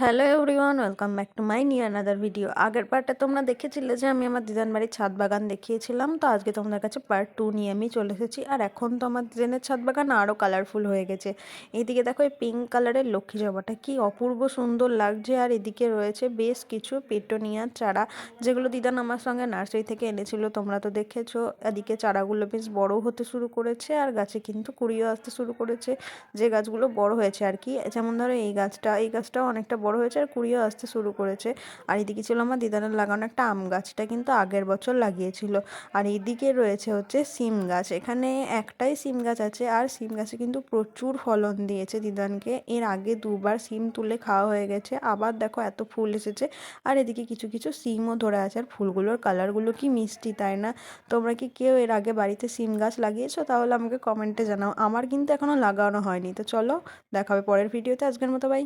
Hello everyone welcome back to my new another video আগের পার্টে তোমরা দেখেছিলে যে আমি আমার দিদান বাড়ির ছাদ বাগান দেখিয়েছিলাম, তো আজকে তোমাদের কাছে পার্ট টু নিয়ে আমি চলে এসেছি, আর এখন তো আমার দিদানের ছাদ বাগান আরও কালারফুল হয়ে গেছে। এইদিকে দেখো এই পিঙ্ক কালারের লক্ষ্মী জবাটা, কি অপূর্ব সুন্দর লাগছে, আর এদিকে রয়েছে বেশ কিছু পেটোনিয়ার চারা, যেগুলো দিদান আমার সঙ্গে নার্সারি থেকে এনেছিল, তোমরা তো দেখেছ। এদিকে চারাগুলো বেশ বড় হতে শুরু করেছে, আর গাছে কিন্তু কুড়িও আসতে শুরু করেছে, যে গাছগুলো বড় হয়েছে আর কি। যেমন ধরো এই গাছটা, এই গাছটাও অনেকটা বড় হয়েছে আর কুড়িও আসতে শুরু করেছে। আর এদিকে ছিল আমার দিদানের লাগানো একটা আম গাছটা কিন্তু আগের বছর লাগিয়েছিল। আর এদিকে রয়েছে হচ্ছে সিম গাছ, এখানে একটাই সিম গাছ আছে আর সিম গাছে কিন্তু প্রচুর ফলন দিয়েছে দিদানকে। এর আগে দুবার সিম তুলে খাওয়া হয়ে গেছে, আবার দেখো এত ফুল এসেছে। আর এদিকে কিছু কিছু সিমও ধরে আছে আর ফুলগুলোর কালারগুলো কি মিষ্টি, তাই না? তোমরা কি কেউ এর আগে বাড়িতে সিম গাছ লাগিয়েছো? তাহলে আমাকে কমেন্টে জানাও। আমার কিন্তু এখনও লাগানো হয়নি। তো চলো, দেখাবে পরের ভিডিওতে। আজকের মতো, বাই।